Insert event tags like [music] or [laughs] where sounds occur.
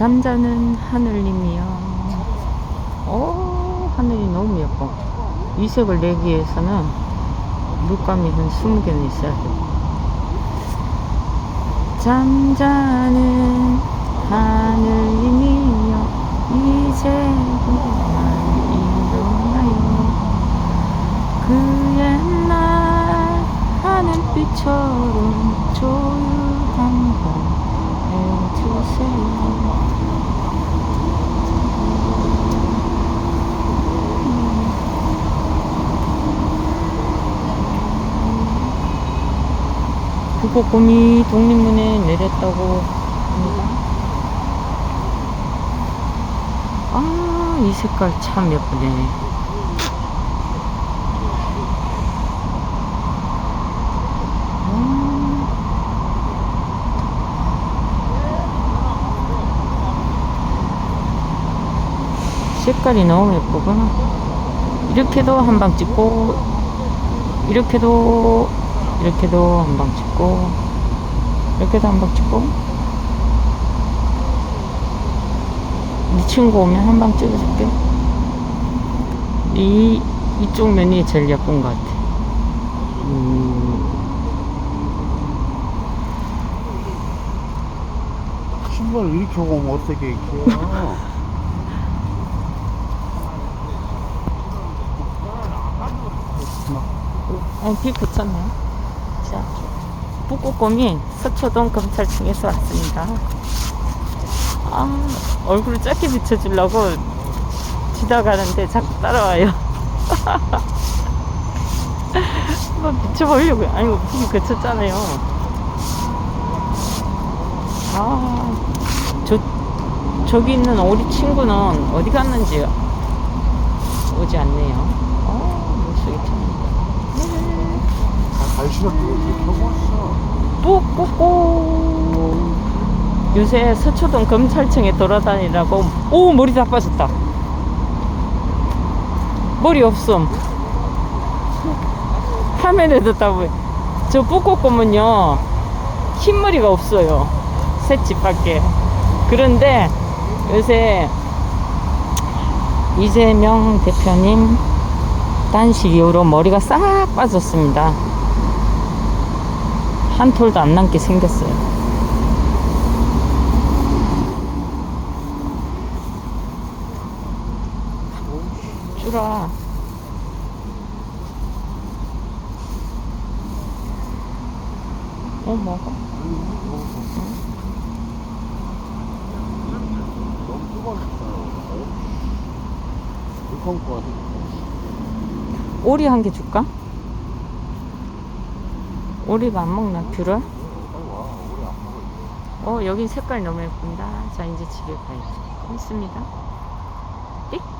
잠자는 하늘님이여. 오, 하늘이 너무 예뻐. 이 색을 내기 위해서는 물감이 한 20개는 있어야 돼. 잠자는 하늘님이여. 이제 그만 일어나요. 그 옛날 하늘빛처럼 조용한 밤 해주세요. 북곡곰이 독립문에 내렸다고 합니다. 아, 이 색깔 참 예쁘네. 음. 색깔이 너무 예쁘구나. 이렇게도 한 방 찍고, 이렇게도, 이렇게도 한 방 찍고, 이렇게도 한 방 찍고, 네 친구 오면 한 방 찍어줄게. 이, 이쪽 면이 제일 예쁜 것 같아. 음, 신발 이렇게 오면 어떻게 이렇게 어, 비 그쳤네 요. 자, 북극곰이 서초동 검찰청에서 왔습니다. 아, 얼굴을 작게 비춰주려고 지나가는데 자꾸 따라와요. [laughs] 한번 비춰보려고요. 아니, 비 그쳤잖아요. 아, 저, 저기 있는 우리 친구는 어디 갔는지 오지 않네요. 어, 목소리 참. 이렇게 펴고. 왔어 뿌꾸꾸 요새 서초동 검찰청에 돌아다니라고. 오 머리 다 빠졌다. 머리 없음. 화면에도 다 보여 저 뿌꾸꾸는요 흰머리가 없어요. 새집 밖에. 그런데 요새 이재명 대표님 단식 이후로 머리가 싹 빠졌습니다 한 톨도 안 남게 생겼어요. 쭈라. 어, 먹어. 너무 거 같아 오리 한 개 줄까? 오리가 안 먹나, 먹어 어, 여긴 색깔 너무 예쁩니다. 자, 이제 집에 가야지. 있습니다. 띡.